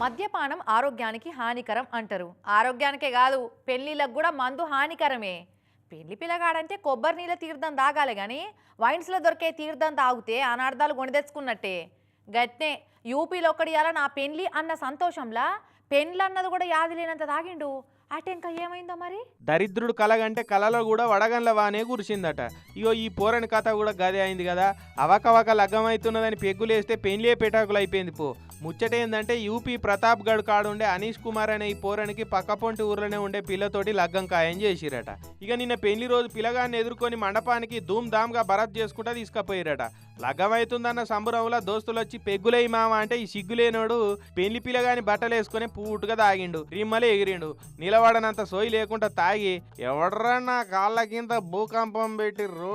మద్యపానం ఆరోగ్యానికి హానికరం అంటారు. ఆరోగ్యానికే కాదు పెళ్ళిళ్ళకు కూడా మందు హానికరమే. పెళ్ళి పిల్లగాడంటే కొబ్బరి నీళ్ళ తీర్థం తాగాలి కానీ వైన్స్లో దొరికే తీర్థం తాగితే అనార్థాలు కొని తెచ్చుకున్నట్టే. గట్నే యూపీలో ఒక్కడి ఇవాళ నా పెళ్ళి అన్న సంతోషంలా పెండ్లు అన్నది కూడా యాది లేనంత తాగిండు. అటెంక ఏమైందో మరి? దరిద్రుడు కలగంటే కలలో కూడా వడగండ్ల వానే కురిసిందట. ఇగో ఈ పోరని కథ కూడా గదే అయింది కదా. అవకవక లగ్గమవుతున్నదని పెగ్గులేస్తే పెళ్ళే పెటాకులు అయిపోయింది పో. ముచ్చట ఏందంటే యూపీ ప్రతాప్ గఢ్ కాడుండే అనీష్ కుమార్ అనే ఈ పోరనికి పక్కపొంటి ఊర్లోనే ఉండే పిల్లతోటి లగ్గం ఖాయం చేసిరట. ఇక నిన్న పెళ్ళి రోజు పిల్లగాన్ని ఎదుర్కొని మండపానికి ధూమ్ ధామ్గా భరత్ చేసుకుంటా తీసుకుపోయిరట. లగ్గమవుతుందన్న సంబరంలో దోస్తులు వచ్చి పెగ్గులై మామ అంటే ఈ సిగ్గులేనోడు పెళ్ళి పిల్లగాని బట్టలు వేసుకొని పూటుగా తాగిండు రిమ్మలే ఎగిరిండు. నిలబడనంత సోయి లేకుండా తాగి ఎవడరా నా కాళ్ళ కింద భూకంపం పెట్టిర్రు?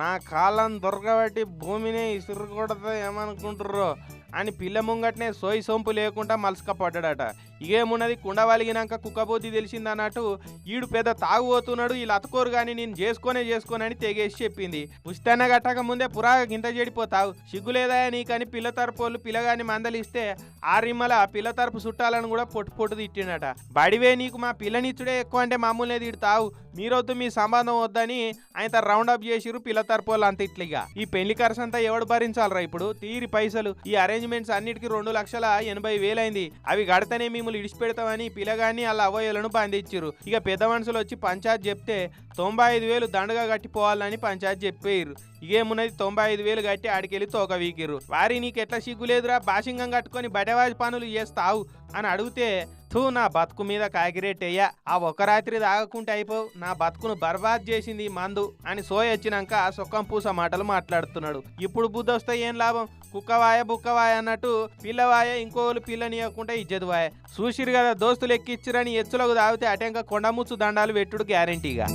నా కాళ్ళని దొరకబట్టి భూమినే ఇసురు కొడతా ఏమనుకుంటుర్రో? అని పిల్ల ముంగట్నే సోయి సొంపు లేకుండా మలసక పడ్డాడట. ఇగేమున్నది కుండ వలిగినాక కుక్కబోతి తెలిసిందన్నట్టు ఈడు పెద్ద తాగుపోతున్నాడు వీళ్ళు అతకోరు కానీ నేను చేసుకొనే చేసుకోనని తెగేసి చెప్పింది. పుస్తన్న గట్టక ముందే పురాగా గింత చెడిపోతావు. సిగ్గులేదా నీకని పిల్ల తరపు వాళ్ళు పిల్లగాని మందలిస్తే ఆ రిమ్మల పిల్ల తరపు చుట్టాలను కూడా పొట్టు పొట్టు తిట్టిండట. బడివే నీకు మా పిల్లనిచ్చుడే ఎక్కువ అంటే మామూలునే తిడతావు. మీరొద్దు మీ సంబంధం వద్దని ఆయన రౌండ్ అప్ చేసిరు పిల్ల తరపు వాళ్ళు అంత ఇట్లిగా. ఈ పెళ్ళి ఖర్చు అంతా ఎవడు భరించాలరా ఇప్పుడు? తీరి పైసలు ఈ అరేంజ్ అరేంజ్మెంట్స్ అన్నిటికీ రెండు లక్షల ఎనభై వేలైంది. అవి గడితేనే మిమ్మల్ని ఇడిచిపెడతామని పిల్లగాని వాళ్ళ అవయవులను బంధించారు ఇక పెద్ద మనుషులు వచ్చి పంచాయత్ చెప్తే తొంభై ఐదు వేలు దండగా కట్టిపోవాలని పంచాయత్ చెప్పారు ఇగేమున్నది తొంభై ఐదు వేలు కట్టి ఆడికెళ్ళి తోక వీకిరు వారి నీకెట్ల సిగ్గులేదురా? బాసింగం కట్టుకొని బడేవాజి పనులు చేస్తావు అని అడిగితే థూ నా బతుకు మీద కాగిరేటయ్యా. ఆ ఒక్క రాత్రి తాగకుంటే అయిపోవు. నా బతుకును బర్బాద్ చేసింది మందు అని సోయ వచ్చినాక సొక్కం పూస మాటలు మాట్లాడుతున్నాడు. ఇప్పుడు బుద్ధి వస్తే ఏం లాభం? కుక్కవాయ బుక్కవాయ అన్నట్టు పిల్లవాయ ఇంకోళ్ళు పిల్లనియకుండా ఇజ్జదువాయ చూసిరు కదా దోస్తులు ఎక్కిచ్చిరని ఎచ్చులకు తాగితే అటెంక కొండముచ్చు దండాలు పెట్టుడు గ్యారంటీగా.